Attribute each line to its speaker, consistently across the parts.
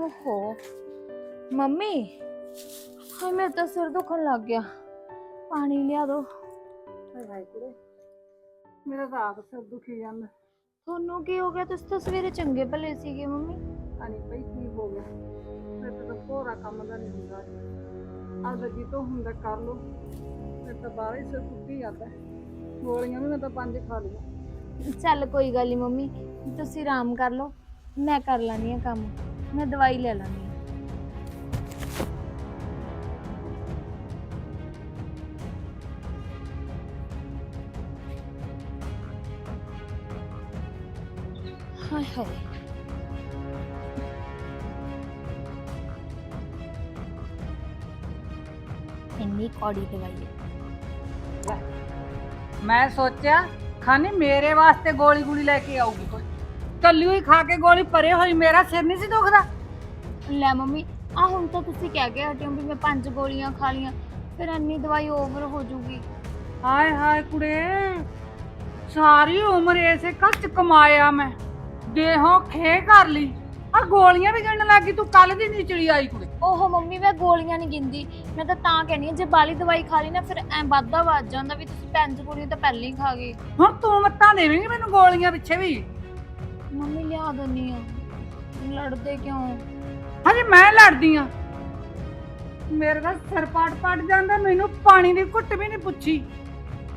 Speaker 1: ਓਹੋ। ਮੰਮੀ ਹਾਏ ਮੇਰਾ ਤਾਂ ਸਿਰ ਦੁਖਣ ਲੱਗ ਗਿਆ। ਪਾਣੀ ਲਿਆ ਦੋ।
Speaker 2: ਹਾਏ ਹਾਏ ਕੁੜੇ। ਮੇਰਾ ਤਾਂ ਆਪ ਸਿਰ ਦੁਖੀ ਜਾਂਦਾ।
Speaker 1: ਤੁਹਾਨੂੰ ਕੀ ਹੋ ਗਿਆ? ਤੁਸੀਂ ਤਾਂ ਸਵੇਰੇ ਚੰਗੇ ਭਲੇ ਸੀਗੇ ਮੰਮੀ।
Speaker 2: ਆਣੀ ਬਈ ਕੀ ਹੋ ਗਿਆ। ਮੇਰੇ ਤਾਂ ਪੂਰਾ ਕੰਮ ਦਾ ਨਹੀਂ ਹੁੰਦਾ। ਅੱਜ ਜੀ ਤੋਂ ਹੁੰਦਾ ਕਰ ਲੋ ਮੇਰੇ ਤਾਂ ਬਾਹਰ ਹੀ ਸਿਰ ਟੁੱਟੀ ਜਾਂਦਾ। ਗੋਲੀਆਂ ਵੀ ਮੈਂ ਤਾਂ ਪੰਜ ਖਾ ਲਈਆਂ।
Speaker 1: ਚੱਲ ਕੋਈ ਗੱਲ ਨਹੀਂ ਮੰਮੀ ਤੁਸੀਂ ਆਰਾਮ ਕਰ ਲਓ। ਮੈਂ ਕਰ ਲਾਨੀ ਆ ਕੰਮ। ਮੈਂ ਦਵਾਈ ਲੈ ਲਾਨੀ ਆ ਹਾਏ ਹਾਏ। ਇੰਨੀ ਕੌੜੀ ਦਵਾਈ ਹੈ।
Speaker 2: ਮੈਂ ਸੋਚਿਆ, ਖਾਨੀ ਮੇਰੇ ਵਾਸਤੇ ਗੋਲੀ ਗੋਲੀ ਲੈ ਕੇ ਆਊਗੀ। ਕੱਲੀ ਹੋਈ ਖਾ ਕੇ ਗੋਲੀ ਪਰੇ ਹੋਈ ਮੇਰਾ ਸਿਰ ਨਹੀਂ ਸੀ ਦੁਖਦਾ।
Speaker 1: ਲੈ ਮੰਮੀ ਆ ਹੁਣ ਤਾਂ ਤੁਸੀਂ ਕਹਿ ਕੇ ਹਟਿਓ ਵੀ ਮੈਂ ਪੰਜ ਗੋਲੀਆਂ ਖਾ ਲੀਆਂ ਫਿਰ ਇੰਨੀ ਦਵਾਈ ਓਵਰ ਹੋ ਜੂਗੀ
Speaker 2: ਹਾਏ ਹਾਏ ਕੁੜੇ ਸਾਰੀ ਉਮਰ ਐਸੇ ਕਸ਼ਟ ਕਮਾਇਆ ਮੈਂ ਦੇਹੋਂ ਖੇ ਕਰ ਲਈ। ਆ ਗੋਲੀਆਂ ਵੀ ਗਿਣਨ ਲੱਗੀ ਤੂੰ ਕੱਲ ਦੀ ਨਿਚੜੀ ਆਈ ਕੁੜੇ।
Speaker 1: ਓਹੋ ਮੰਮੀ ਮੈਂ ਗੋਲੀਆਂ ਨਹੀਂ ਗਿੰਦੀ ਮੈਂ ਤਾਂ ਤਾਂ ਕਹਿੰਦੀ ਹਾਂ ਜੇ ਬਾਲੀ ਦਵਾਈ ਖਾ ਲਈ ਨਾ ਫਿਰ ਐ ਵੱਧ ਜਾਂਦਾ ਵੀ ਤੁਸੀਂ ਪੰਜ ਗੋਲੀਆਂ ਤਾਂ ਪਹਿਲਾਂ ਹੀ ਖਾ ਗਏ।
Speaker 2: ਹੁਣ ਤੂੰ ਮੱਤਾਂ ਦੇਵੇਂਗੀ ਮੈਨੂੰ ਗੋਲੀਆਂ ਪਿੱਛੇ ਵੀ?
Speaker 1: ਮੰਮੀ ਲਿਆ ਦਿੰਨੀ ਆ। ਲੜਦੇ ਕਿਉਂ?
Speaker 2: ਹਜੇ ਮੈਂ ਲੜਦੀ ਆ। ਮੇਰੇ ਦਾ ਸਿਰ ਪਾਟ ਪਾਟ ਜਾਂਦਾ ਮੈਨੂੰ ਪਾਣੀ ਦੀ ਘੁੱਟ ਵੀ ਨਹੀਂ ਪੁੱਛੀ।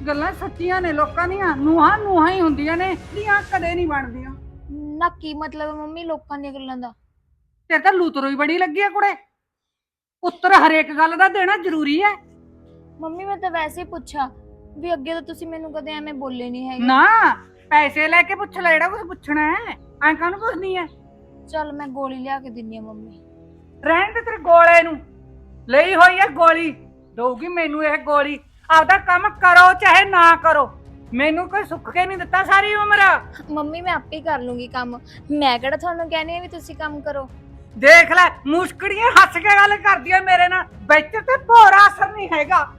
Speaker 2: ਗੱਲਾਂ ਸੱਚੀਆਂ ਨੇ ਲੋਕਾਂ ਦੀਆਂ। ਨੂਹਾਂ ਨੂਹਾਂ ਹੀ ਹੁੰਦੀਆਂ ਨੇ ਦੀਆਂ ਕਦੇ ਨਹੀਂ ਬਣਦੀਆਂ।
Speaker 1: ਨਾ ਕੀ ਮਤਲਬ ਹੈ ਮੰਮੀ ਲੋਕਾਂ ਦੀਆਂ ਗੱਲਾਂ ਦਾ?
Speaker 2: ਤੇਰੇ ਤਾਂ ਲੂਤਰੋ ਹੀ ਬੜੀ ਲੱਗੀ ਆ ਕੁੜੇ। ਉੱਤਰ ਹਰੇਕ ਗੱਲ ਦਾ ਦੇਣਾ ਜ਼ਰੂਰੀ ਹੈ।
Speaker 1: ਮੰਮੀ ਮੈਂ ਤਾਂ ਵੈਸੇ ਹੀ ਪੁੱਛਿਆ ਵੀ ਅੱਗੇ ਤਾਂ ਤੁਸੀਂ ਮੈਨੂੰ ਕਦੇ ਐਵੇਂ ਬੋਲੇ ਨਹੀਂ ਹੈਗੇ।
Speaker 2: ਨਾ ਪੈਸੇ ਲੈ ਕੇ ਪੁੱਛ ਲੈ ਜਿਹੜਾ ਕੁਝ ਪੁੱਛਣਾ ਹੈ। ਐਂ ਕਾਹਨੂੰ ਪੁੱਛਣੀ ਹੈ
Speaker 1: ਚੱਲ ਮੈਂ ਗੋਲੀ ਲਿਆ ਕੇ ਦਿੰਨੀ ਆ ਮੰਮੀ।
Speaker 2: ਰਹਿਣ ਦੇ ਤੇਰੇ ਗੋਲੇ ਨੂੰ। ਲਈ ਹੋਈ ਹੈ ਗੋਲੀ। ਦਊਗੀ ਮੈਨੂੰ ਇਹ ਗੋਲੀ। ਆਪਦਾ ਕੰਮ ਕਰੋ ਚਾਹੇ ਨਾ ਕਰੋ। ਮੈਨੂੰ ਕੋਈ ਸੁੱਖ ਕੇ ਨਹੀਂ ਦਿੱਤਾ ਸਾਰੀ ਉਮਰ।
Speaker 1: ਮੰਮੀ ਮੈਂ ਆਪੇ ਕਰ ਲੂੰਗੀ ਕੰਮ। ਮੈਂ ਕਿਹੜਾ ਤੁਹਾਨੂੰ ਕਹਿੰਦੀ ਆ ਵੀ ਤੁਸੀਂ ਕੰਮ ਕਰੋ।
Speaker 2: ਦੇਖ ਲੈ ਮੁਸਕੜੀਆਂ ਹੱਸ ਕੇ ਗੱਲ ਕਰਦੀਆਂ ਮੇਰੇ ਨਾਲ। ਵਿੱਚ ਤੇ ਭੋਰਾ ਅਸਰ ਨਹੀਂ ਹੈਗਾ।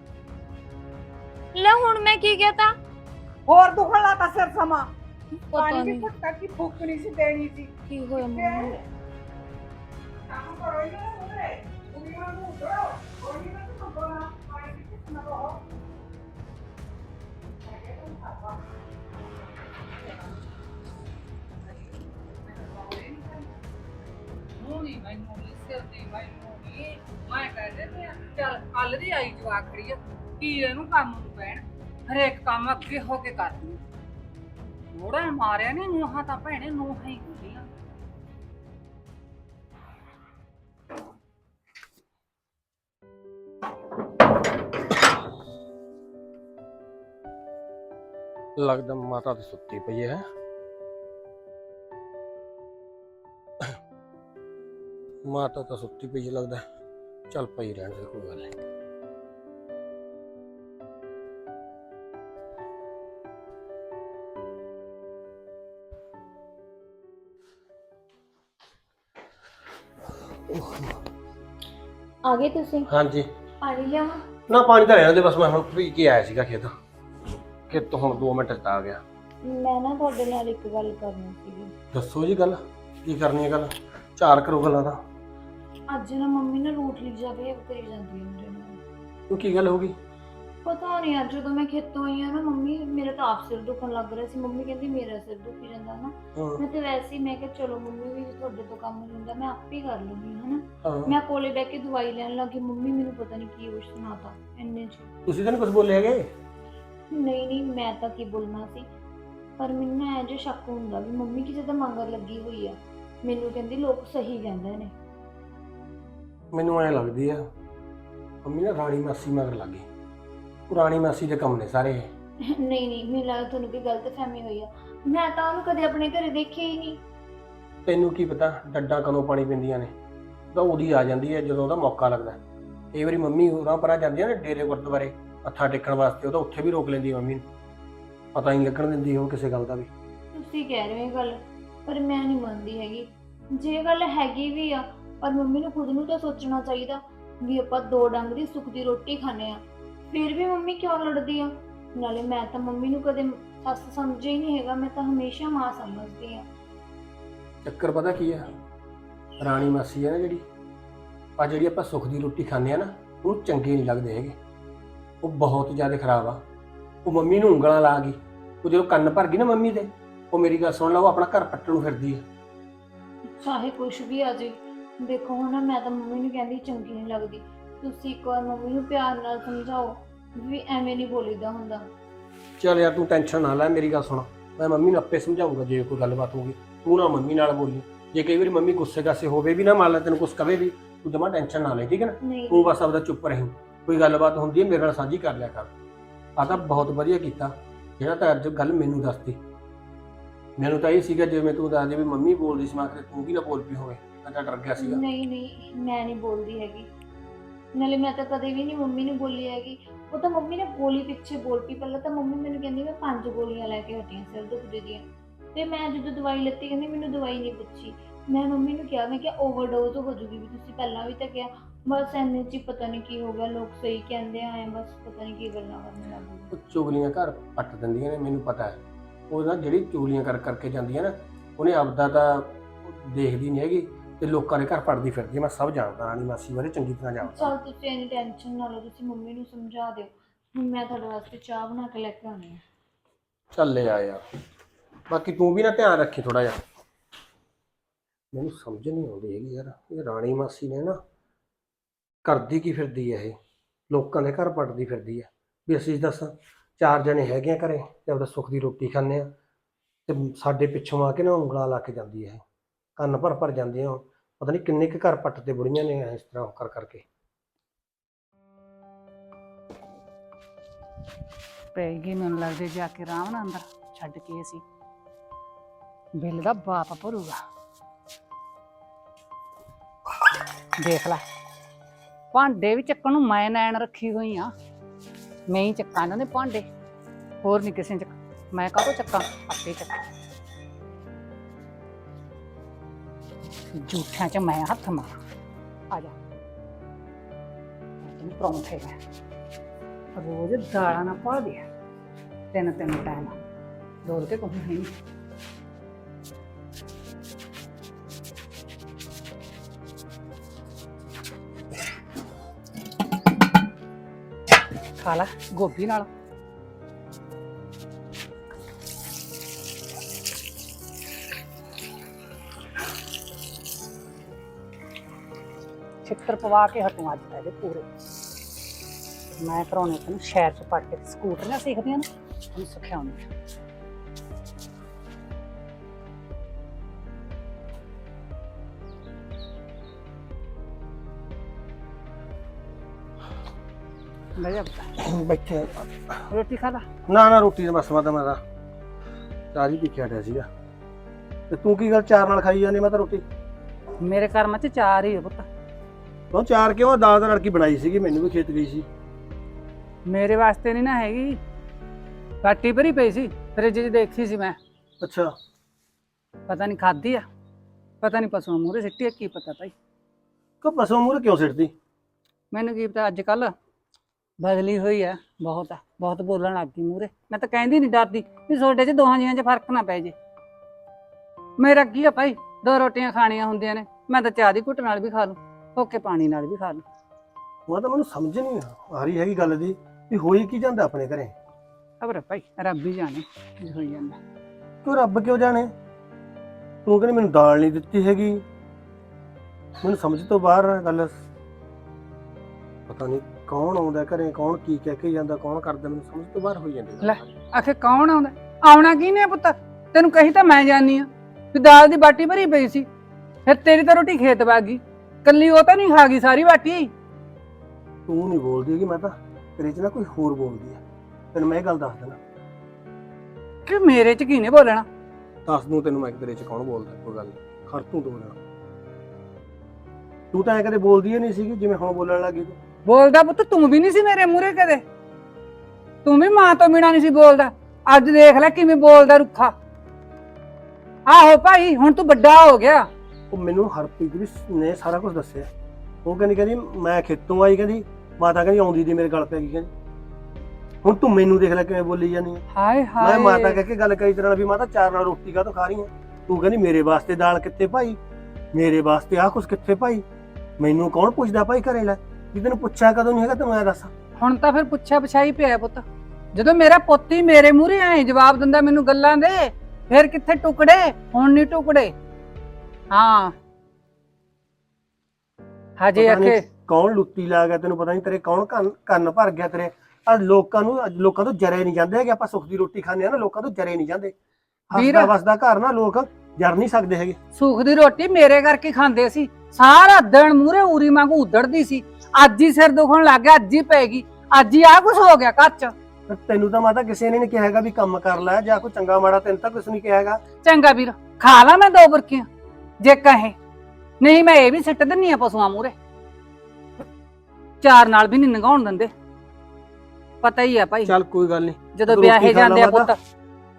Speaker 1: ਲੈ ਹੁਣ ਮੈਂ ਕੀ ਕਹਤਾ?
Speaker 2: ਹੋਰ ਦੁਖਣ ਲਾਤਾ ਸਿਰ ਸਮਾਂ।
Speaker 1: ਪਤਾ
Speaker 2: ਪਾਣੀ ਦੀ
Speaker 1: ਨਹੀਂ।
Speaker 2: ਘੁੱਟਾ ਕੀ ਫੂਕਣੀ ਸੀ ਦੇਣੀ ਸੀ।
Speaker 1: ਕੀ ਹੋਇਆ ਮੰਮੀ?
Speaker 2: ਕੰਮ ਕਰੋ ਇਹਨਾਂ ਨੂੰ ਉਧਰੇ ਕੁੜੀਆਂ ਨੂੰ ਉਧਰੋ। ਕੋਈ ਨਾ ਤੂੰ ਬੋਲਾ ਪਾਣੀ ਦੀ ਘੁੱਟ ਨਾ ਰੋ ਮੂੰਹ ਮੈਨੂੰ ਨੀ ਸਿਰ ਦੀ ਮੈਨੂੰ ਨੀ ਮੈਂ ਕਹਿੰਦੇ ਤੇ ਚੱਲ ਕੱਲ ਦੀ ਆਈ ਜਵਾਖੜੀ ਆ। ਕੀ ਇਹਨੂੰ ਕੰਮ ਨੂੰ ਪੈਣ ਹਰੇਕ ਕੰਮ ਅੱਗੇ ਹੋ ਕੇ ਕਰਦੀ ਮੋੜਾ ਮਾਰਿਆ ਨੇ, ਨੂੰਹਾਂ ਤਾਂ ਭੈਣੇ ਨੂੰਹਾਂ ਹੀ ਹੁੰਦੀਆਂ।
Speaker 3: ਲੱਗਦਾ ਮਾਤਾ ਤੇ ਸੁੱਤੀ ਪਈ ਹੈ। ਮਾਤਾ ਤਾਂ ਸੁੱਤੀ ਪਈ ਹੈ, ਲੱਗਦਾ ਚੱਲ ਪਈ ਰਹਿਣ ਦੇ, ਕੋਈ ਗੱਲ ਨਹੀਂ।
Speaker 1: ਆ ਗਏ ਤੁਸੀਂ?
Speaker 3: ਹਾਂਜੀ।
Speaker 1: ਪਾਣੀ ਲਿਆਵਾਂ?
Speaker 3: ਨਾ ਪਾਣੀ ਤਾਂ ਰਹਿਣ ਦੇ ਬਸ ਮੈਂ ਹੁਣ ਪੀ ਕੇ ਆਇਆ ਸੀਗਾ ਖੇਤ। ਖੇਤ ਤੋਂ ਹੁਣ 2 ਮਿੰਟ ਚ ਆ ਗਿਆ।
Speaker 1: ਮੈਂ ਨਾ ਤੁਹਾਡੇ ਨਾਲ ਇੱਕ ਗੱਲ ਕਰਨੀ ਸੀਗੀ।
Speaker 3: ਦੱਸੋ ਜੀ ਗੱਲ ਕੀ ਕਰਨੀ ਹੈ ਗੱਲ? ਚਾਰ ਕਰੋ ਗੱਲਾਂ ਦਾ।
Speaker 1: ਅੱਜ ਨਾ ਮੰਮੀ ਨਾ ਰੂਟ ਲਈ ਜਾ ਕੇ ਕਰੀ ਜਾਂਦੀ ਹੈ ਮੇਰੇ ਨਾਲ।
Speaker 3: ਉਹ ਕੀ ਗੱਲ ਹੋ ਗਈ?
Speaker 1: ਪਤਾ ਨਹੀਂ ਅੱਜ ਜਦੋਂ ਮੈਂ ਖੇਤੋਂ ਆਈ ਆ ਨਾ ਮੰਮੀ ਮੇਰਾ ਤਾਂ ਆਪ ਸਿਰ ਦੁਖਣ ਲੱਗ ਰਿਹਾ ਸੀ। ਮੰਮੀ ਕਹਿੰਦੀ ਮੇਰਾ ਸਿਰ ਦੁਖੀ ਜਾਂਦਾ ਨਾ।
Speaker 3: ਹਾਂ।
Speaker 1: ਮੈਂ ਤੇ ਵੈਸੇ ਹੀ ਮੈਂ ਕਿਹਾ ਚਲੋ ਮੰਮੀ ਵੀ ਤੁਹਾਡੇ ਤੋਂ ਕੰਮ ਨਹੀਂ ਹੁੰਦਾ ਮੈਂ ਆਪੇ ਕਰ ਲੂੰਗੀ ਹਨਾ।
Speaker 3: ਹਾਂ।
Speaker 1: ਮੈਂ ਕੋਲੇ ਬਹਿ ਕੇ ਦਵਾਈ ਲੈਣ ਲੱਗੀ ਮੰਮੀ ਮੈਨੂੰ ਪਤਾ ਨਹੀਂ ਕੀ ਕੁਛ ਸੁਣਾਤਾ ਇੰਨੇ ਚ।
Speaker 3: ਤੁਸੀਂ ਤਾਂ ਨਹੀਂ ਕੁਝ ਬੋਲੇ ਹੈਗੇ?
Speaker 1: ਨਹੀਂ ਨਹੀਂ ਮੈਂ ਤਾਂ ਕੀ ਬੋਲਣਾ ਸੀ। ਪਰ ਮੈਨੂੰ ਨਾ ਇਹ ਜੋ ਸ਼ੱਕ ਹੁੰਦਾ ਵੀ ਮੰਮੀ ਕਿਸੇ ਦਾ ਮੰਗਰ ਲੱਗੀ ਹੋਈ ਆ। ਮੈਨੂੰ ਕਹਿੰਦੀ ਲੋਕ ਸਹੀ ਕਹਿੰਦੇ ਨੇ।
Speaker 3: ਮੈਨੂੰ ਐ ਲੱਗਦੀ ਆ ਮੰਮੀ ਨਾ ਰਾਣੀ ਮਾਸੀ ਮਗਰ ਲੱਗੀ ਪੁਰਾਣੀ ਮਾਸੀ ਦੇ ਕੰਮ ਨੇ ਸਾਰੇ ਇਹ।
Speaker 1: ਨਹੀਂ ਨਹੀਂ ਮੈਨੂੰ ਲੱਗਦਾ ਤੁਹਾਨੂੰ ਕੋਈ ਗਲਤ ਫਹਿਮੀ ਹੋਈ ਆ। ਮੈਂ ਤਾਂ ਉਹਨੂੰ ਕਦੇ ਆਪਣੇ ਘਰੇ ਦੇਖਿਆ ਹੀ ਨਹੀਂ।
Speaker 3: ਤੈਨੂੰ ਕੀ ਪਤਾ ਡੱਡਾਂ ਕਦੋਂ ਪਾਣੀ ਪਿੰਦੀਆਂ ਨੇ। ਤਾਂ ਉਹਦੀ ਆ ਜਾਂਦੀ ਹੈ ਜਦੋਂ ਉਹਦਾ ਮੌਕਾ ਲੱਗਦਾ। ਕਈ ਵਾਰੀ ਮੰਮੀ ਹੋਰਾਂ ਪਰਾਂ ਜਾਂਦੀਆਂ ਨੇ ਡੇਰੇ ਗੁਰਦੁਆਰੇ ਮੱਥਾ ਟੇਕਣ ਵਾਸਤੇ ਉਹ ਤਾਂ ਉੱਥੇ ਵੀ ਰੋਕ ਲੈਂਦੀ ਹੈ ਮੰਮੀ ਨੂੰ। ਪਤਾ ਹੀ ਨਹੀਂ ਲੱਗਣ ਦਿੰਦੀ ਉਹ ਕਿਸੇ ਗੱਲ ਦਾ ਵੀ।
Speaker 1: ਤੁਸੀਂ ਕਹਿ ਰਹੇ ਹੋ ਇਹ ਗੱਲ ਪਰ ਮੈਂ ਨਹੀਂ ਮੰਨਦੀ ਹੈਗੀ। ਜੇ ਗੱਲ ਹੈਗੀ ਵੀ ਆ ਪਰ ਮੰਮੀ ਨੂੰ ਖੁਦ ਨੂੰ ਤਾਂ ਸੋਚਣਾ ਚਾਹੀਦਾ ਵੀ ਆਪਾਂ ਦੋ ਡੰਗ ਦੀ ਦੀ ਰੋਟੀ ਖਾਣੇ ਆ। ਫਿਰ ਵੀ ਮੰਮੀ ਕਿਉਂ ਲੜਦੀ ਆ? ਨਾਲੇ ਮੈਂ ਤਾਂ ਮੰਮੀ ਨੂੰ ਕਦੇ ਸੱਸ ਸਮਝਿਆ ਹੀ ਨਹੀਂ ਹੈਗਾ ਮੈਂ ਤਾਂ ਹਮੇਸ਼ਾ ਮਾਂ ਸਮਝਦੀ ਆ।
Speaker 3: ਚੱਕਰ ਪਤਾ ਕੀ ਆ? ਰਾਣੀ ਮਾਸੀ ਹੈ ਨਾ ਜਿਹੜੀ ਆ ਜਿਹੜੀ ਆਪਾਂ ਸੁੱਖ ਦੀ ਰੋਟੀ ਖਾਂਦੇ ਆ ਨਾ ਉਹ ਚੰਗੇ ਨਹੀਂ ਲੱਗਦੇ ਹੈਗੇ। ਉਹ ਬਹੁਤ ਜ਼ਿਆਦਾ ਖਰਾਬ ਆ। ਉਹ ਮੰਮੀ ਨੂੰ ਉਂਗਲਾਂ ਲਾ ਗਈ। ਉਹ ਜਦੋਂ ਕੰਨ ਭਰ ਗਈ ਨਾ ਮੰਮੀ ਦੇ ਉਹ ਮੇਰੀ ਗੱਲ ਸੁਣ ਲਾ ਉਹ ਆਪਣਾ ਘਰ ਪੱਟਣ ਨੂੰ ਫਿਰਦੀ ਆ।
Speaker 1: ਚਾਹੇ ਕੁਛ ਵੀ ਆ ਜੇ। ਦੇਖੋ ਹੁਣ ਮੈਂ ਤਾਂ ਮੰਮੀ ਨੂੰ ਕਹਿੰਦੀ ਚੰਗੀ ਨਹੀਂ ਲੱਗਦੀ। ਤੁਸੀਂ ਇੱਕ ਵਾਰ ਮੰਮੀ ਨੂੰ ਪਿਆਰ ਨਾਲ ਸਮਝਾਓ ਵੀ ਐਵੇਂ ਨਹੀਂ ਬੋਲੀਦਾ ਹੁੰਦਾ।
Speaker 3: ਚੱਲ ਯਾਰ ਤੂੰ ਟੈਨਸ਼ਨ ਨਾ ਲੈ ਮੇਰੀ ਗੱਲ ਸੁਣ। ਮੈਂ ਮੰਮੀ ਨੂੰ ਆਪੇ ਸਮਝਾਉਂਗਾ ਜੇ ਕੋਈ ਗੱਲਬਾਤ ਹੋਊਗੀ ਤੂੰ ਨਾ ਮੰਮੀ ਨਾਲ ਬੋਲੀ। ਜੇ ਕਈ ਵਾਰੀ ਮੰਮੀ ਗੁੱਸੇ ਗਾਸੇ ਹੋਵੇ ਵੀ ਨਾ ਮੰਨ ਲੈ ਤੈਨੂੰ ਕੁਝ ਕਵੇ ਵੀ ਤੂੰ ਜਮਾ ਟੈਨਸ਼ਨ ਨਾ ਲੈ ਠੀਕ ਹੈ ਨਾ?
Speaker 1: ਨਹੀਂ।
Speaker 3: ਤੂੰ ਬਸ ਆਪਦਾ ਚੁੱਪ ਰਹੀਂ। ਕੋਈ ਗੱਲਬਾਤ ਹੁੰਦੀ ਹੈ ਮੇਰੇ ਨਾਲ ਸਾਂਝੀ ਕਰ ਲਿਆ ਕਰ। ਆ ਤਾਂ ਬਹੁਤ ਵਧੀਆ ਕੀਤਾ। ਜਿਹੜਾ ਤਾਂ ਅੱਜ ਗੱਲ ਮੈਨੂੰ ਦੱਸਦੀ। ਮੈਨੂੰ ਤਾਂ ਇਹ ਸੀਗਾ ਜਿਵੇਂ ਤੂੰ ਦੱਸਦੇ ਵੀ ਮੰਮੀ ਬੋਲਦੀ ਸੀ ਮੈਂ ਕਿਹਾ ਤੂੰ ਵੀ ਨਾ ਬੋਲ ਪਈ ਹੋਵੇ। ਮੈਂ ਤਾਂ ਡਰ ਗਿਆ ਸੀਗਾ।
Speaker 1: ਨਹੀਂ ਨਹੀਂ ਮੈਂ ਨਹੀਂ ਬੋਲਦੀ ਹੈਗੀ। ਨਾਲੇ ਮੈਂ ਤਾਂ ਕਦੇ ਵੀ ਨਹੀਂ ਮੰਮੀ ਨੂੰ ਬੋਲੀ ਹੈਗੀ। ਉਹ ਤਾਂ ਮੰਮੀ ਨੇ ਗੋਲੀ ਪਿੱਛੇ ਬੋਲ ਪਹਿਲਾਂ ਤਾਂ ਮੰਮੀ ਮੈਨੂੰ ਕਹਿੰਦੀ ਮੈਂ ਪੰਜ ਗੋਲੀਆਂ ਲੈ ਕੇ ਹਟੀਆਂ ਸਿਰ ਦੁਖਦੇ ਦੀਆਂ। ਤੇ ਮੈਂ ਜਦੋਂ ਦਵਾਈ ਲੱਤੀ ਕਹਿੰਦੀ ਮੈਨੂੰ ਦਵਾਈ ਨਹੀਂ ਪੁੱਛੀ। ਮੈਂ ਮੰਮੀ ਨੂੰ ਕਿਹਾ, ਮੈਂ ਕਿਹਾ ਓਵਰਡੋਜ਼ ਹੋ ਜੂਗੀ ਵੀ, ਤੁਸੀਂ ਪਹਿਲਾਂ ਵੀ ਤਾਂ ਕਿਹਾ। ਬਸ ਐਨੇ ਚ ਹੀ ਪਤਾ ਨਹੀਂ ਕੀ ਹੋ ਗਿਆ, ਲੋਕ ਸਹੀ ਕਹਿੰਦੇ ਆਏ ਬਸ ਪਤਾ ਨਹੀਂ ਕੀ ਗੱਲਾਂ ਕਰਨ ਲੱਗ ਗਏ।
Speaker 3: ਉਹ ਚੁਗਲੀਆਂ ਘਰ ਪੱਟ ਦਿੰਦੀਆਂ ਨੇ, ਮੈਨੂੰ ਪਤਾ ਹੈ। ਉਹ ਨਾ ਜਿਹੜੀ ਚੁਗਲੀਆਂ ਕਰ ਕਰਕੇ ਜਾਂਦੀਆਂ ਨਾ, ਉਹਨੇ ਆਪਦਾ ਤਾਂ ਦੇਖਦੀ ਨਹੀਂ ਹੈਗੀ। ਤੇ ਲੋਕਾਂ ਦੇ ਘਰ ਪੜਦੀ ਫਿਰਦੀ ਮੈਂ ਸਭ ਜਾਣਦਾ ਰਾਣੀ ਮਾਸੀ ਬਾਰੇ ਚੰਗੀ ਤਰ੍ਹਾਂ ਜਾਣਦਾ।
Speaker 1: ਚਲ ਤੁਸੀਂ ਐਨੀ ਟੈਨਸ਼ਨ ਨਾ ਲਓ ਤੁਸੀਂ ਮੰਮੀ ਨੂੰ ਸਮਝਾ ਦਿਓ। ਹੁਣ ਮੈਂ ਤੁਹਾਡੇ ਵਾਸਤੇ ਚਾਹ ਬਣਾ ਕੇ ਲੈ ਕੇ ਆਉਣੀ ਹੈ।
Speaker 3: ਚੱਲ ਆ ਯਾਰ। ਬਾਕੀ ਤੂੰ ਵੀ ਨਾ ਧਿਆਨ ਰੱਖੀ ਥੋੜਾ ਜਿਹਾ। ਮੈਨੂੰ ਸਮਝ ਨਹੀਂ ਆਉਂਦੀ ਹੈਗੀ ਯਾਰ ਇਹ ਰਾਣੀ ਮਾਸੀ ਨੇ ਨਾ ਕਰਦੀ ਕੀ ਫਿਰਦੀ ਹੈ ਇਹ? ਲੋਕਾਂ ਦੇ ਘਰ ਪੜਦੀ ਫਿਰਦੀ ਹੈ ਵੀ ਅਸੀਂ ਦੱਸ ਚਾਰ ਜਣੇ ਹੈਗੇ ਆ ਘਰੇ ਤੇ ਆਪਦਾ ਸੁੱਖ ਦੀ ਰੋਟੀ ਖਾਂਦੇ ਆ ਤੇ ਸਾਡੇ ਪਿੱਛੋਂ ਆ ਕੇ ਨਾ ਉਂਗਲਾਂ ਲਾ ਕੇ ਜਾਂਦੀ ਹੈ ਇਹ। ਕੰਨ ਭਰ ਭਰ ਜਾਂਦੀਆਂ ਪਤਾ ਨਹੀਂ ਕਿੰਨੇ ਕੁ ਘਰ ਪੱਟ ਤੇ ਬੁੜੀਆਂ ਨੇ ਇਸ ਤਰ੍ਹਾਂ ਕਰ ਕਰਕੇ।
Speaker 2: ਪੈਗੀ ਮੈਨੂੰ ਲੱਗਦੇ ਜਾ ਕੇ ਆਰਾਮ ਨਾਲ ਅੰਦਰ, ਛੱਡ ਕੇ ਸੀ ਬਿੱਲ ਦਾ ਬਾਪ ਭਰੂਗਾ। ਦੇਖ ਲੈ, ਭਾਂਡੇ ਵੀ ਚੱਕਣ ਨੂੰ ਮੈਂ ਨੈਣ ਰੱਖੀ ਹੋਈ ਆ। ਮੈਂ ਹੀ ਚੱਕਾਂ ਇਹਨਾਂ ਦੇ ਭਾਂਡੇ। ਹੋਰ ਨਹੀਂ ਕਿਸੇ ਨੇ ਚੱਕ, ਮੈਂ ਕਾਹਤੋਂ ਚੱਕਾਂ? ਆਪੇ ਚੱਕਾਂ। ਝੂਠਿਆਂ 'ਚ ਮੈਂ ਹੱਥ ਮਾਰ। ਆ ਜਾ। ਤੈਨੂੰ ਪਰੌਂਠੇ ਮੈਂ ਰੋਜ਼ ਦਾਲਾਂ ਨਾ ਪਾ ਦਿਆ। ਤਿੰਨ ਤਿੰਨ ਟਾਈਮ ਦੋਲ ਕੇ ਕੋਈ ਨਹੀਂ ਖਾ ਲਾ, ਗੋਭੀ ਨਾਲ। ਛਿੱਤਰ ਪਵਾ ਕੇ ਹਟੂ ਅੱਜ ਇਹਦੇ ਪੂਰੇ। ਮੈਂ ਕਰਾਉਣੇ ਤੈਨੂੰ ਸ਼ਹਿਰ ਚ ਪੜ ਕੇ ਸਕੂਟਰੀਆਂ ਸਿੱਖਦੀਆਂ ਨੇ ਉਹਨੂੰ ਸਿਖਾਉਣੀ ਪੁੱਤ,
Speaker 3: ਬੈਠੇ।
Speaker 2: ਰੋਟੀ ਖਾ ਲਾ।
Speaker 3: ਨਾ ਨਾ ਰੋਟੀ ਦਾ ਬਸ ਮੈਂ ਤਾਂ ਮੈਂ ਤਾਂ ਚਾਹ ਹੀ ਪੀ ਕੇ ਸੀਗਾ। ਤੇ ਤੂੰ ਕੀ ਗੱਲ ਚਾਰ ਨਾਲ ਖਾਈ ਜਾਂਦੀ ਮੈਂ ਤਾਂ ਰੋਟੀ?
Speaker 2: ਮੇਰੇ ਕਰਮਾਂ ਚ ਚਾਰ ਹੀ ਆ ਪੁੱਤ।
Speaker 3: ਤੂੰ ਚਾਰ ਕਿਉਂ? ਦਾਲ ਦਾ ਲੜਕੀ ਬਣਾਈ ਸੀਗੀ ਮੈਨੂੰ ਵੀ ਖੇਤ ਗਈ ਸੀ।
Speaker 2: ਮੇਰੇ ਵਾਸਤੇ ਨਹੀਂ ਨਾ ਹੈਗੀ। ਬਾਟੀ ਭਰੀ ਪਈ ਸੀ ਫਰਿੱਜ 'ਚ ਦੇਖੀ ਸੀ ਮੈਂ।
Speaker 3: ਅੱਛਾ।
Speaker 2: ਪਤਾ ਨਹੀਂ ਖਾਧੀ ਆ ਪਤਾ ਨਹੀਂ ਪਸ਼ੂਆਂ ਮੂਹਰੇ ਸਿੱਟੀ ਆ ਕੀ ਪਤਾ ਭਾਈ।
Speaker 3: ਕੋ ਪਸੋਂ ਮੂਰ ਕਿਉਂ ਸਿੱਟਦੀ?
Speaker 2: ਮੈਨੂੰ ਕੀ ਪਤਾ ਅੱਜ ਕੱਲ ਬਦਲੀ ਹੋਈ ਆ ਬਹੁਤ ਆ ਬਹੁਤ ਬੋਲਣ ਲੱਗ ਗਈ ਮੂਹਰੇ। ਮੈਂ ਤਾਂ ਕਹਿੰਦੀ ਨਹੀਂ ਡਰਦੀ ਵੀ ਤੁਹਾਡੇ 'ਚ ਦੋਹਾਂ ਜੀਆਂ 'ਚ ਫ਼ਰਕ ਨਾ ਪੈ ਜੇ। ਮੇਰਾ ਕੀ ਆ ਭਾਈ ਦੋ ਰੋਟੀਆਂ ਖਾਣੀਆਂ ਹੁੰਦੀਆਂ ਨੇ ਮੈਂ ਤਾਂ ਚਾਹ ਦੀ ਘੁੱਟ ਨਾਲ ਵੀ ਖਾ ਲੂੰ। ਹੋਕੇ ਪਾਣੀ ਨਾਲ ਵੀ ਖਾ ਲੂੰ
Speaker 3: ਮੈਂ ਤਾਂ ਮੈਨੂੰ ਸਮਝ ਨਹੀਂ ਆ। ਰਹੀ ਹੈਗੀ ਗੱਲ ਦੀ ਵੀ ਹੋਈ ਕੀ ਜਾਂਦਾ ਆਪਣੇ ਘਰੇ?
Speaker 2: ਖਬਰ ਭਾਈ ਰੱਬ ਹੀ ਜਾਣੇ ਕੀ ਹੋਈ ਜਾਂਦਾ।
Speaker 3: ਤੂੰ ਰੱਬ ਕਿਉਂ ਜਾਣੇ? ਤੂੰ ਕਹਿੰਦੀ ਮੈਨੂੰ ਦਾਲ ਨਹੀਂ ਦਿੱਤੀ ਹੈਗੀ। ਮੈਨੂੰ ਸਮਝ ਤੋਂ ਬਾਹਰ ਆ ਗੱਲ। ਪਤਾ ਨਹੀਂ ਕੌਣ ਆਉਂਦਾ ਘਰੇ ਕੌਣ ਕੀ ਕਹਿ ਕੇ ਜਾਂਦਾ ਕੌਣ ਕਰਦਾ ਮੈਨੂੰ ਸਮਝ ਤੋਂ ਬਾਹਰ ਹੋਈ ਜਾਂਦੀ।
Speaker 2: ਲੈ। ਆਖੇ ਕੌਣ ਆਉਂਦਾ? ਆਉਣਾ ਕੀ ਨੇ ਪੁੱਤ? ਤੈਨੂੰ ਕਹੀ ਤਾਂ ਮੈਂ ਜਾਣੀ ਆ ਵੀ ਦਾਲ ਦੀ ਬਾਟੀ ਭਰੀ ਪਈ ਸੀ। ਫਿਰ ਤੇਰੀ ਤਾਂ ਰੋਟੀ ਖੇਤ ਵਾਗੀ ਕੱਲੀ ਉਹ ਤਾਂ ਨਹੀਂ ਖਾ ਗਈ ਸਾਰੀ ਬਾਟੀ।
Speaker 3: ਤੂੰ ਨਹੀਂ ਬੋਲਦੀ ਹੈਗੀ ਮੈਂ ਤਾਂ ਤੇਰੇ 'ਚ ਨਾ ਕੋਈ ਹੋਰ ਬੋਲਦੀ ਹੈ ਤੈਨੂੰ ਮੈਂ ਇਹ ਗੱਲ ਦੱਸ ਦੇਣਾ
Speaker 2: ਕਿ ਮੇਰੇ ਚ ਕੀ ਨੇ ਬੋਲਣਾ?
Speaker 3: ਦੱਸ ਦੂੰ ਤੈਨੂੰ ਮੈਂ ਕਿ ਤੇਰੇ 'ਚ ਕੌਣ ਬੋਲਦਾ ਕੋਈ ਗੱਲ ਨਹੀਂ। ਖੜ ਤੂੰ ਦੋ ਦਿਨ ਤੂੰ ਤਾਂ ਐ ਕਦੇ ਬੋਲਦੀ ਹੀ ਨਹੀਂ ਸੀਗੀ ਜਿਵੇਂ ਹੁਣ ਬੋਲਣ ਲੱਗੀ ਤੂੰ।
Speaker 2: ਬੋਲਦਾ ਪੁੱਤ ਤੂੰ ਵੀ ਨਹੀਂ ਸੀ ਮੇਰੇ ਮੂਹਰੇ ਕਦੇ। ਤੂੰ ਵੀ ਮਾਂ ਤੋਂ ਬਿਨਾਂ ਨਹੀਂ ਸੀ ਬੋਲਦਾ। ਅੱਜ ਦੇਖ ਲੈ ਕਿਵੇਂ ਬੋਲਦਾ ਰੁੱਖਾ। ਆਹੋ ਭਾਈ ਹੁਣ ਤੂੰ ਵੱਡਾ ਹੋ ਗਿਆ।
Speaker 3: ਉਹ ਮੈਨੂੰ ਹਰਪ੍ਰੀਤ ਵੀ ਨੇ ਸਾਰਾ ਕੁਝ ਦੱਸਿਆ। ਉਹ ਕਹਿੰਦੀ ਕਹਿੰਦੀ ਮੈਂ ਖੇਤੋਂ ਆਈ ਕਹਿੰਦੀ। ਮਾਤਾ ਕਹਿੰਦੀ ਆਉਂਦੀ ਦੀ ਮੇਰੇ ਗਲ ਪੈ ਗਈ ਕਹਿੰਦੀ। ਹੁਣ ਤੂੰ ਮੈਨੂੰ ਦੇਖ ਲੈ ਕਿਵੇਂ ਬੋਲੀ ਜਾਂਦੀ ਹੈ
Speaker 2: ਹਾਏ
Speaker 3: ਮੈਂ
Speaker 2: ਹਾਏ।
Speaker 3: ਮਾਤਾ ਕਹਿ ਕੇ ਗੱਲ ਕਰੀ ਤਰ੍ਹਾਂ ਵੀ ਮਾਤਾ ਚਾਰ ਨਾਲ ਰੋਟੀ ਕਾਹਤੋਂ ਖਾ ਰਹੀ ਹੈ ਤੂੰ ਕਹਿੰਦੀ ਮੇਰੇ ਵਾਸਤੇ ਦਾਲ ਕਿੱਥੇ ਭਾਈ ਮੇਰੇ ਵਾਸਤੇ ਆ ਕੁਛ ਕਿੱਥੇ ਭਾਈ ਮੈਨੂੰ ਕੌਣ ਪੁੱਛਦਾ ਭਾਈ ਘਰੇ ਲੈ? ਵੀ ਤੈਨੂੰ ਪੁੱਛਿਆ ਕਦੋਂ ਨਹੀਂ ਹੈਗਾ ਤੈਨੂੰ ਐ ਦੱਸ।
Speaker 2: ਹੁਣ ਤਾਂ ਫਿਰ ਪੁੱਛਿਆ ਪਛਾਈ ਪਿਆ ਪੁੱਤ। ਜਦੋਂ ਮੇਰਾ ਪੁੱਤ ਹੀ ਮੇਰੇ ਮੂਹਰੇ ਐ ਜਵਾਬ ਦਿੰਦਾ ਮੈਨੂੰ ਗੱਲਾਂ ਦੇ ਫਿਰ ਕਿੱਥੇ ਟੁਕੜੇ? ਹੁਣ ਨਹੀਂ ਟੁਕੜੇ? ਹਾਂ। ਹਜੇ
Speaker 3: ਪਤਾ ਨੀ ਕੌਣ ਲੁੱਤੀ ਲਾ ਗਿਆ ਤੈਨੂੰ ਪਤਾ ਨਹੀਂ ਤੇਰੇ ਕੌਣ ਕੰਨ ਕੰਨ ਭਰ ਗਿਆ ਤੇਰੇ। ਆ ਲੋਕਾਂ ਨੂੰ ਅੱਜ ਲੋਕਾਂ ਤੋਂ ਜਰੇ ਨਹੀਂ ਜਾਂਦੇ ਹੈਗੇ ਆਪਾਂ ਸੁੱਖ ਦੀ ਰੋਟੀ ਖਾਂਦੇ ਆ ਨਾ ਲੋਕਾਂ ਤੋਂ ਜਰੇ ਨਹੀਂ ਜਾਂਦੇ।
Speaker 2: ਵੀਰ-
Speaker 3: ਹੱਸਦਾ ਵਸਦਾ ਘਰ ਨਾ ਲੋਕ ਜਰ ਨਹੀਂ ਸਕਦੇ ਹੈਗੇ।
Speaker 2: ਸੁੱਖ ਦੀ ਰੋਟੀ ਮੇਰੇ ਕਰਕੇ ਖਾਂਦੇ ਸੀ। ਸਾਰਾ ਦਿਨ ਮੂਹਰੇ ਉਰੀ ਵਾਂਗੂ ਉਦੜਦੀ ਸੀ। ਅੱਜ ਹੀ ਸਿਰ ਦੁਖਣ ਲੱਗ ਗਿਆ ਅੱਜ ਹੀ ਪੈਗੀ ਅੱਜ ਹੀ ਆ ਕੁਝ ਹੋ ਗਿਆ ਘਰ ਚ
Speaker 3: ਤੈਨੂੰ ਤਾਂ ਮਾਤਾ ਕਿਸੇ ਨੇ ਨਹੀਂ ਕਿਹਾ ਹੈਗਾ ਵੀ ਕੰਮ ਕਰ ਲੈ ਜਾਂ ਕੋਈ ਚੰਗਾ ਮਾੜਾ ਤੈਨੂੰ ਤਾਂ ਕੁਛ ਨਹੀਂ ਕਿਹਾ ਹੈਗਾ।
Speaker 2: ਚੰਗਾ ਵੀਰ ਖਾ ਲਾ ਮੈਂ ਦੋ ਬੁਰਕੀਆਂ। ਜੇ ਕਹੇ ਨਹੀਂ ਮੈਂ ਇਹ ਵੀ ਸਿੱਟ ਦਿੰਨੀ ਆ ਪਸ਼ੂਆਂ ਮੂਹਰੇ। ਚਾਰ ਨਾਲ ਵੀ ਨਹੀਂ ਨਗਾਉਣ ਦਿੰਦੇ। ਪਤਾ ਹੀ ਆ ਭਾਈ।
Speaker 3: ਚੱਲ ਕੋਈ ਗੱਲ ਨਹੀਂ।
Speaker 2: ਜਦੋਂ ਵਿਆਹੇ ਜਾਂਦੇ ਆ। ਪੁੱਤ।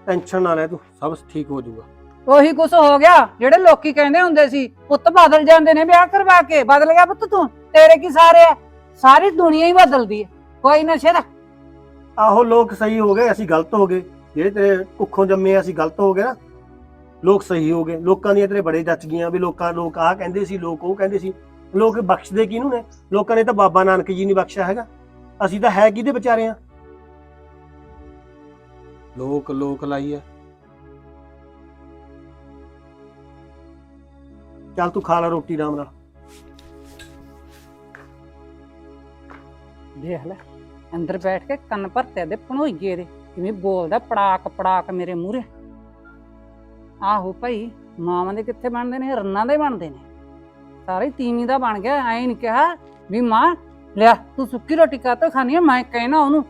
Speaker 3: ਟੈਨਸ਼ਨ ਨਾ ਲੈ ਤੂੰ ਸਭ ਠੀਕ ਹੋ ਜਾਊਗਾ।
Speaker 2: ਉਹੀ ਕੁਛ ਹੋ ਗਿਆ ਜਿਹੜੇ ਲੋਕੀ ਕਹਿੰਦੇ ਹੁੰਦੇ ਸੀ ਪੁੱਤ ਬਦਲ ਜਾਂਦੇ ਨੇ ਵਿਆਹ ਕਰਵਾ ਕੇ ਬਦਲ ਗਿਆ ਪੁੱਤ ਤੂੰ। ਤੇਰੇ ਕੀ ਸਾਰੇ ਆ? ਸਾਰੀ ਦੁਨੀਆ ਹੀ ਬਦਲਦੀ ਹੈ ਕੋਈ ਨਾ ਸ਼ੇਰਾ
Speaker 3: ਆਹੋ ਲੋਕ ਸਹੀ ਹੋ ਗਏ ਅਸੀਂ ਗਲਤ ਹੋ ਗਏ। ਜਿਹੜੇ ਤੇਰੇ ਕੁੱਖੋਂ ਜੰਮੇ ਅਸੀਂ ਗਲਤ ਹੋ ਗਏ ਨਾ। ਲੋਕ ਸਹੀ ਹੋ ਗਏ ਲੋਕਾਂ ਦੀਆਂ ਤੇਰੇ ਬੜੇ ਜੱਚ ਗਈਆਂ ਵੀ ਲੋਕਾਂ ਲੋਕ ਆਹ ਕਹਿੰਦੇ ਸੀ ਲੋਕ ਉਹ ਕਹਿੰਦੇ ਸੀ ਲੋਕ ਬਖਸ਼ਦੇ ਕਿਹਨੂੰ ਨੇ? ਲੋਕਾਂ ਨੇ ਤਾਂ ਬਾਬਾ ਨਾਨਕ ਜੀ ਨਹੀਂ ਬਖਸ਼ਿਆ ਹੈਗਾ ਅਸੀਂ ਤਾਂ ਹੈ ਕਿਹਦੇ ਵਿਚਾਰੇ ਆ ਲੋਕ ਲੋਕ ਲਾਈ ਆ ਚੱਲ ਤੂੰ ਖਾ ਲੈ ਰੋਟੀ ਆਰਾਮ ਨਾਲ।
Speaker 2: ਦੇਖ ਲੈ ਅੰਦਰ ਬੈਠ ਕੇ ਕੰਨ ਭਰਤੇ ਦੇ ਭਣੋਈਏ ਦੇ ਕਿਵੇਂ ਬੋਲਦਾ ਪੜਾਕ ਪੜਾਕ ਮੇਰੇ ਮੂਹਰੇ। ਆਹੋ ਭਾਈ, ਮਾਵਾਂ ਦੇ ਕਿੱਥੇ ਬਣਦੇ ਨੇ, ਰੰਨਾਂ ਦੇ ਬਣਦੇ ਨੇ। ਸਾਰੇ ਤੀਵੀਂ ਦਾ ਬਣ ਗਿਆ, ਐਂ ਨਹੀਂ ਕਿਹਾ ਵੀ ਮਾਂ, ਲਿਆ, ਤੂੰ ਸੁੱਕੀ ਰੋਟੀ ਕਾਤੋਂ ਖਾਣੀ ਆ, ਮੈਂ ਕਹਿਣਾ ਉਹਨੂੰ,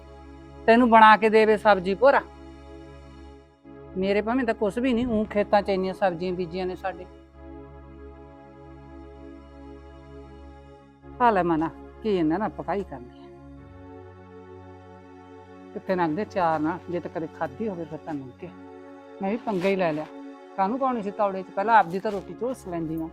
Speaker 2: ਤੈਨੂੰ ਬਣਾ ਕੇ ਦੇਵੇ ਸਬਜ਼ੀ ਭੋਰਾ। ਮੇਰੇ ਭਾਵੇਂ ਤਾਂ ਕੁਛ ਵੀ ਨਹੀਂ ਉਹ ਖੇਤਾਂ ਚ ਇੰਨੀਆਂ ਸਬਜ਼ੀਆਂ ਬੀਜੀਆਂ ਨੇ ਸਾਡੇ। ਹਾਲੇ ਮਨਾ ਕੀ ਇਹਨਾਂ ਨਾਲ ਪਕਾਈ ਕਰਨੀ ਹੈ ਕਿਤੇ ਨੰਗਦੇ ਚਾਰ ਨਾ, ਜੇ ਤਾਂ ਕਦੇ ਖਾਧੀ ਹੋਵੇ ਫਿਰ ਤਾਂ ਨੰਗ ਕੇ। ਮੈਂ ਵੀ ਪੰਗਾ ਹੀ ਲੈ ਲਿਆ। ਕਾਹਨੂੰ ਪਾਉਣੀ ਸੀ ਤੌੜੇ 'ਚ? ਪਹਿਲਾਂ ਆਪਦੀ ਤਾਂ ਰੋਟੀ ਚੋਸ ਲੈਂਦੀ ਮੈਂ